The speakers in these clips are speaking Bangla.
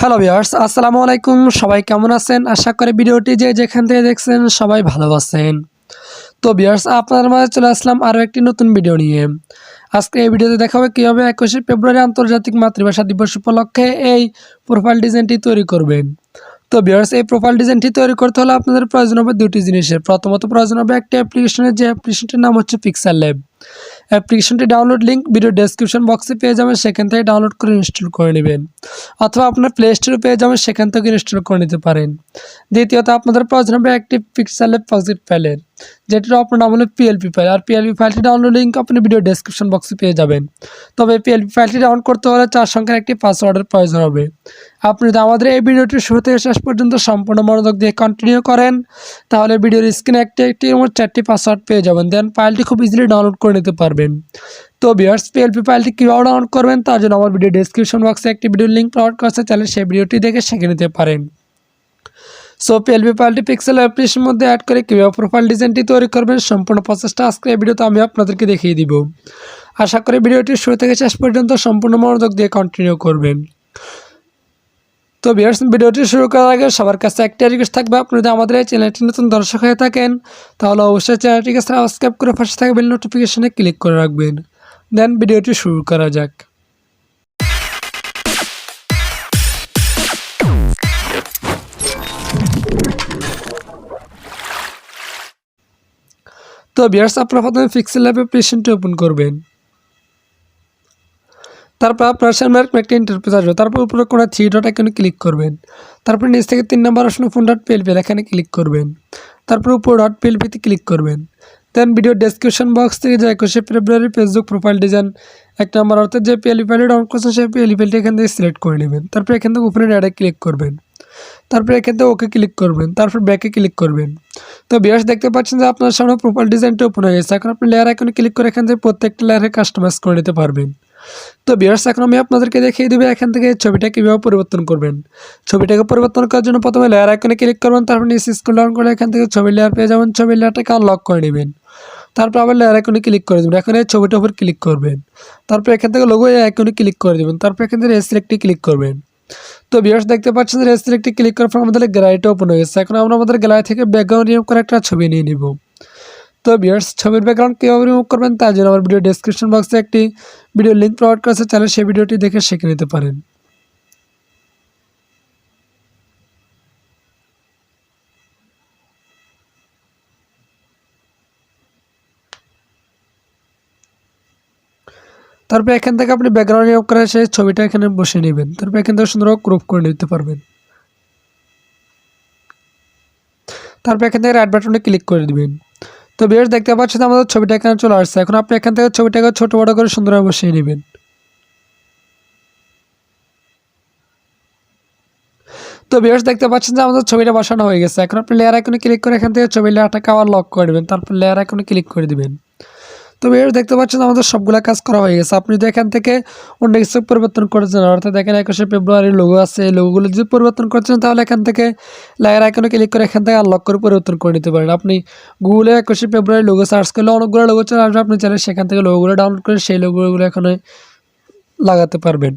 হ্যালো ভিউয়ার্স আসসালামু আলাইকুম সবাই কেমন আছেন? আশা করি ভিডিওটি যে যেখান থেকে দেখছেন সবাই ভালো আছেন। তো ভিউয়ার্স আপনার মাঝে চলে আসলাম আরও একটি নতুন ভিডিও নিয়ে। আজকে এই ভিডিওতে দেখা হবে কীভাবে একুশে ফেব্রুয়ারি আন্তর্জাতিক মাতৃভাষা দিবস উপলক্ষে এই প্রোফাইল ডিজাইনটি তৈরি করবেন। তো ভিউয়ার্স এই প্রোফাইল ডিজাইনটি তৈরি করতে হলে আপনাদের প্রয়োজন হবে দুটি জিনিসের। প্রথমত প্রয়োজন হবে একটি অ্যাপ্লিকেশনের যে অ্যাপ্লিকেশনটির নাম হচ্ছে পিক্সেল ল্যাব অ্যাপ্লিকেশনটি ডাউনলোড লিঙ্ক ভিডিও ডেসক্রিপশন বক্সে পেয়ে যাবেন, সেখান থেকে ডাউনলোড করে ইনস্টল করে নেবেন। অথবা আপনার প্লে স্টোরে পেয়ে যাবেন, সেখান থেকে ইনস্টল করে নিতে পারেন। দ্বিতীয়ত, আপনাদের প্রয়োজন হবে একটি পিক্সেল প্রজেক্ট ফাইলের যেটির আপনার নাম হলো পিএলপি ফাইল আর পিএলপি ফাইলটি ডাউনলোড লিঙ্ক আপনি ভিডিও ডেসক্রিপশন বক্সে পেয়ে যাবেন। তবে পিএলপি ফাইলটি ডাউনলোড করতে হলে চার সংখ্যার একটি পাসওয়ার্ডের প্রয়োজন হবে। আপনি যদি আমাদের এই ভিডিওটি শুরু থেকে শেষ পর্যন্ত সম্পূর্ণ মনোযোগ দিয়ে কন্টিনিউ করেন, তাহলে ভিডিওর স্ক্রিনে একটি একটি চারটি পাসওয়ার্ড পেয়ে যাবেন। দেন ফাইলটি খুব ইজিলি ডাউনলোড করে নিতে পারবেন। তো বিয়ার্স পিএলপি ফাইলটি কীভাবে ডাউনলোড করবেন তার জন্য আমার ভিডিও ডেসক্রিপশন বক্সে একটি ভিডিও লিঙ্ক প্রোভাইড করছে তাহলে সেই ভিডিওটি দেখে শিখে নিতে পারেন। সো পিএলপি ফাইলটি পিক্সেল অ্যাপ্লিকেশনের মধ্যে অ্যাড করে কীভাবে প্রোফাইল ডিজাইনটি তৈরি করবেন সম্পূর্ণ প্রসেসটা আজকে এই ভিডিওতে আমি আপনাদেরকে দেখিয়ে দিব। আশা করি ভিডিওটি শুরু থেকে শেষ পর্যন্ত সম্পূর্ণ মনোযোগ দিয়ে কন্টিনিউ করবেন। তো ভিউয়ার্স ভিডিওটি শুরু করার আগে সবার কাছে একটা রিকোয়েস্ট থাকবে, আপনি যদি আমাদের এই চ্যানেলটি নতুন দর্শক হয়ে থাকেন, তাহলে অবশ্যই চ্যানেলটিকে সাবস্ক্রাইব করে পাশে থাকা বেল নোটিফিকেশনে ক্লিক করে রাখবেন। দেন ভিডিওটি শুরু করা যাক। তো ভিউয়ার্স আপনারা প্রথমে পিক্সেল ল্যাব অ্যাপ্লিকেশনটি ওপেন করবেন। তারপর আপনার সামনে এরকম একটা ইন্টারপ্রেস আসবে। তারপর উপরে কোনো থ্রি ডট এখানে ক্লিক করবেন। তারপর নিচ থেকে তিন নম্বর আসলে ফোন ডট পিএলপি এখানে ক্লিক করবেন। তারপর উপর ডট পিএলপিতে ক্লিক করবেন। দেন ভিডিও ডেসক্রিপশন বক্স থেকে যে একুশে ফেব্রুয়ারি ফেসবুক প্রোফাইল ডিজাইন এক নম্বর, অর্থাৎ যে পিএলপি ফাইলটি ডাউনলোড করছেন, সেই পিএলপি ফাইলটি এখান থেকে সিলেক্ট করে নেবেন। তারপর এখান থেকে উপরে অ্যাডে ক্লিক করবেন। তারপর এখান থেকে ওকে ক্লিক করবেন। তারপর ব্যাকে ক্লিক করবেন। তো বিয়াস দেখতে পাচ্ছেন যে আপনার সামনে প্রোফাইল ডিজাইনটা ওপেন হয়ে গেছে। এখন আপনি লেয়ার এখানে ক্লিক করে এখান থেকে প্রত্যেকটা লেয়ারে কাস্টমাইজ করে নিতে পারবেন। তো বিয়ার্স এখন আমি আপনাদেরকে দেখিয়ে দেবে এখান থেকে ছবিটা কীভাবে পরিবর্তন করবেন। ছবিটাকে পরিবর্তন করার জন্য প্রথমে লেয়ার আইকনে ক্লিক করবেন, তারপর নিচে স্ক্রল ডাউন করে এখান থেকে ছবি লেয়ার পেয়ে যাবেন, ছবির লেয়ারটাকে আনলক করে নেবেন। তারপর আবার লেয়ার আইকনে ক্লিক করে দেবেন, এখন এই ছবিটার উপর ক্লিক করবেন। তারপর এখান থেকে লোগো এই আইকনে ক্লিক করে দেবেন, তারপর এখান থেকে সিলেক্টে ক্লিক করবেন। তো বিয়ার্স দেখতে পাচ্ছেন যে সিলেক্টে ক্লিক করার পর আমাদের গ্যালারিটা ওপেন হয়ে গেছে। এখন আমরা আমাদের গ্যালারি থেকে ব্যাকগ্রাউন্ড রিমুভ করে একটা ছবি নিয়ে নিব। তো বিয়ার্স ছবির ব্যাকগ্রাউন্ড কীভাবে রিমুভ করবেন তার জন্য আমার ভিডিও ডেসক্রিপশন বক্সে একটি ভিডিও লিঙ্ক প্রোভাইড করেছে চাইলে সেই ভিডিওটি দেখে শিখে নিতে পারেন। তারপর এখান থেকে আপনি ব্যাকগ্রাউন্ড রিমুভ করে সেই ছবিটা এখানে বসে নেবেন। তারপর এখান থেকে সুন্দর ক্রপ করে নিতে পারবেন। তারপর এখান থেকে রাইট বাটনে ক্লিক করে দিবেন। তো বেশ দেখতে পাচ্ছেন আমাদের ছবিটা এখানে চলে আসছে। এখন আপনি এখান থেকে ছবিটাকে ছোট বড় করে সুন্দরভাবে বসিয়ে নেবেন। তো বেশ দেখতে পাচ্ছেন যে আমাদের ছবিটা বসানো হয়ে গেছে। এখন আপনি লেয়ার আইকনে ক্লিক করে এখান থেকে ছবি লেয়ারটাকে আবার লক করে দেবেন তারপর লেয়ার আইকনে ক্লিক করে দিবেন। তো বেশ দেখতে পাচ্ছেন আমাদের সবগুলো কাজ করা হয়ে গেছে। আপনি যদি এখান থেকে অন্য কিছু পরিবর্তন করেছেন অর্থাৎ দেখেন একুশে ফেব্রুয়ারির লোগো আছে, এই লোগোগুলো যদি পরিবর্তন করছেন তাহলে এখান থেকে লেয়ার আইকনে ক্লিক করে এখান থেকে আনলক করে পরিবর্তন করে নিতে পারেন। আপনি গুগলে একুশে ফেব্রুয়ারি লোগো সার্চ করলে অনেকগুলো লোগো চলে আসবে, আপনি চাইলে সেখান থেকে লোগোগুলো ডাউনলোড করে সেই লোগোগুলো এখানে লাগাতে পারবেন।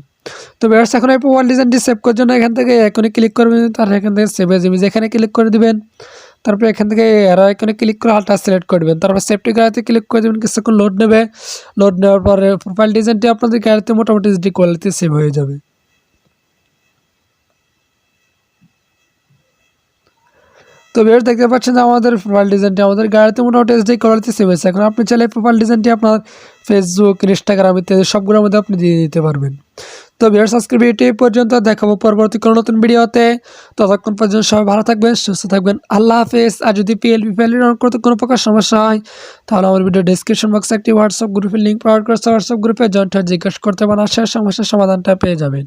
তো বেশ এখন এই প্রোফাইল ডিজাইনটি সেভ করার জন্য এখান থেকে এখনই ক্লিক করবেন তার এখান থেকে সেভ এজ ইমেজ এখানে ক্লিক করে দিবেন। তারপর এখান থেকে এরা এখানে ক্লিক করে আলটা সিলেক্ট করে দেবেন তারপর সেফটি গাড়িতে ক্লিক করে দেবেন, কিছুক্ষণ লোড নেবে। লোড নেওয়ার পরে প্রোফাইল ডিজাইনটি আপনাদের গাড়িতে মোটামুটি কোয়ালিটি সেভ হয়ে যাবে। তো বেশ দেখতে পাচ্ছেন যে আমাদের প্রোফাইল ডিজাইনটি আমাদের গাড়িতে মোটামুটি এইচডি কোয়ালিটি সেভ হয়েছে। এখন আপনি চাইলে প্রোফাইল ডিজাইনটি আপনার ফেসবুক ইনস্টাগ্রাম ইত্যাদি সবগুলোর মধ্যে আপনি দিয়ে দিতে পারবেন। তো বিয়ার আজকের ভিডিওটি পর্যন্ত, দেখাবো পরবর্তী কোনো নতুন ভিডিওতে। ততক্ষণ পর্যন্ত সবাই ভালো থাকবেন, সুস্থ থাকবেন। আল্লাহ হাফেজ। আর যদি পিএলপি ফেল করতে কোনো প্রকার সমস্যা হয়, তাহলে আমার ভিডিও ডিসক্রিপশন বক্সে একটি হোয়াটসঅ্যাপ গ্রুপের লিঙ্ক প্রোভাইড করছে হোয়াটসঅ্যাপ গ্রুপে জয়েন্ট জিজ্ঞাসা করতে পারেন, আর সমস্যার সমাধানটা পেয়ে যাবেন।